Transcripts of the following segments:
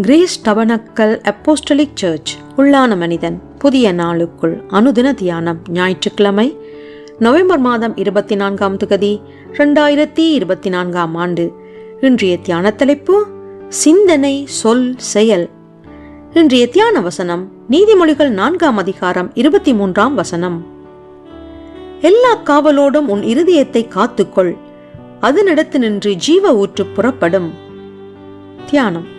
Grace tabernacle apostolic search. உள்ளான மனிதன் புதிய நாளுக்குள் அனுதின தியானம் ஞாயிற்றுக்கிழமை நவம்பர் மாதம் இருபத்தி நான்காம் தொகுதி ரெண்டாயிரத்தி இருபத்தி நான்காம் ஆண்டு. இன்றைய தியான தலைப்பு சிந்தனை சொல் செயல். இன்றைய தியான வசனம் நீதிமொழிகள் நான்காம் அதிகாரம் இருபத்தி மூன்றாம் வசனம். எல்லா காவலோடும் உன் இருதயத்தை காத்துக்கொள். அதனிடத்து நின்று ஜீவ ஊற்று புறப்படும். தியானம்.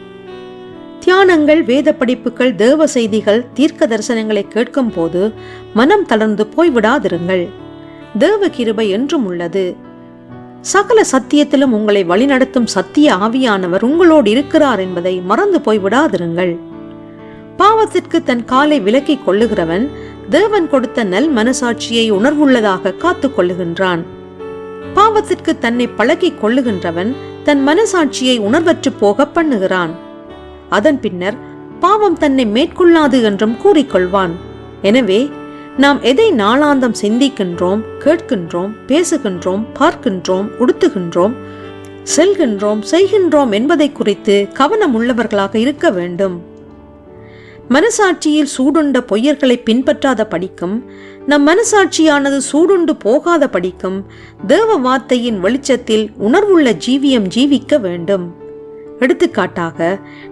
தியானங்கள் வேத படிப்புகள் தேவ செய்திகள் தீர்க்க தரிசனங்களை கேட்கும் போது மனம் தளர்ந்து போய்விடாதிருங்கள். தேவ கிருபை என்றும் உள்ளது. சகல சத்தியத்திலும் உங்களை வழிநடத்தும் சத்திய ஆவியானவர் உங்களோடு இருக்கிறார் என்பதை மறந்து போய்விடாதிருங்கள். பாவத்திற்கு தன் காலை விலக்கிக் கொள்ளுகிறவன் தேவன் கொடுத்த நல் மனசாட்சியை உணர்வுள்ளதாக காத்துக் கொள்ளுகின்றான். பாவத்திற்கு தன்னை பழகிக் கொள்ளுகின்றவன் தன் மனசாட்சியை உணர்வற்று போக பண்ணுகிறான். அதன் பின்னர் பாவம் தன்னை மேற்கொள்ளாது என்றும் கூறிக்கொள்வான். எனவே நாம் எதை நாளாந்தம் சிந்திக்கின்றோம் கேட்கின்றோம் பேசுகின்றோம் பார்க்கின்றோம் உடுத்துகின்றோம் செல்கின்றோம் செய்கின்றோம் என்பதை குறித்து கவனம் உள்ளவர்களாக இருக்க வேண்டும். மனசாட்சியில் சூடுண்ட பொய்யர்களை பின்பற்றாத படிக்கும் நம் மனசாட்சியானது சூடுண்டு போகாத படிக்கும் தேவ வார்த்தையின் வெளிச்சத்தில் உணர்வுள்ள ஜீவியம் ஜீவிக்க வேண்டும். எடுத்துக்காட்டாக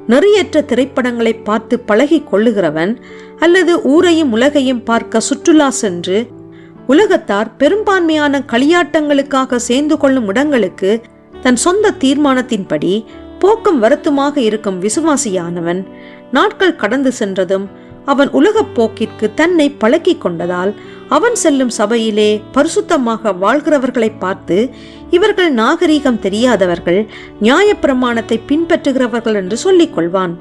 நெறியற்ற திரைப்படங்களை பார்த்து பழகி கொள்ளுகிறவன் அல்லது ஊரையும் உலகையும் பார்க்க சுற்றுலா சென்று உலகத்தார் பெரும்பான்மையான களியாட்டங்களுக்காக சேர்ந்து கொள்ளும் இடங்களுக்கு தன் சொந்த தீர்மானத்தின்படி போக்கும் வருத்தமாக இருக்கும் விசுவாசியானவன் நாட்கள் கடந்து சென்றதும் அவன் உலகப் போக்கிற்கு தன்னை பழக்கிக் கொண்டதால் அவன் செல்லும் சபையிலே பரிசுத்தமாக வாழ்கிறவர்களை பார்த்து இவர்கள் நாகரீகம் தெரியாதவர்கள் நியாயப்பிரமாணத்தை பின்பற்றுகிறவர்கள் என்று சொல்லிக் கொள்வான்.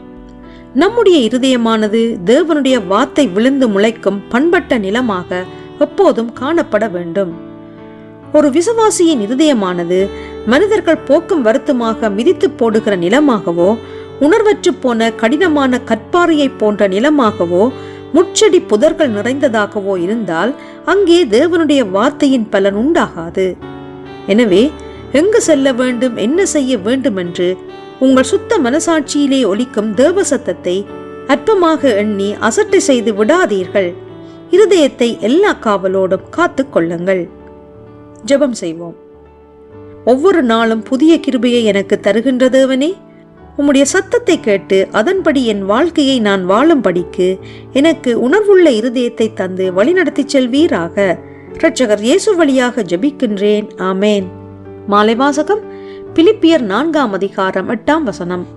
நம்முடைய இருதயமானது தேவனுடைய வார்த்தை விழுந்து முளைக்கும் பண்பட்ட நிலமாக எப்போதும் காணப்பட வேண்டும். ஒரு விசுவாசியின் இருதயமானது மனிதர்கள் போக்கும் வருத்தமாக மிதித்து போடுகிற நிலமாகவோ உணர்வற்று போன கடினமான கற்பாறையை போன்ற நிலமாகவோ முச்செடி புதர்கள் நிறைந்ததாகவோ இருந்தால் அங்கே தேவனுடைய வார்த்தையின் பலன் உண்டாகாது. எனவே எங்கு செல்ல வேண்டும் என்ன செய்ய வேண்டும் என்று உங்கள் சுத்த மனசாட்சியிலே ஒலிக்கும் தேவ சத்தத்தை அற்பமாக எண்ணி அசட்டை செய்து விடாதீர்கள். இருதயத்தை எல்லா காவலோடும் காத்து கொள்ளுங்கள். ஜெபம் செய்வோம். ஒவ்வொரு நாளும் புதிய கிருபையை எனக்கு தருகின்ற தேவனே உம்முடைய சத்தத்தை கேட்டு அதன்படி என் வாழ்க்கையை நான் வாழும்படிக்கு எனக்கு உணர்வுள்ள இருதயத்தை தந்து வழிநடத்திச் செல்வீராக. இரட்சகர் இயேசு வழியாக ஜபிக்கின்றேன். ஆமேன். மாலை வாசகம் பிலிப்பியர் நான்காம் அதிகாரம் எட்டாம் வசனம்.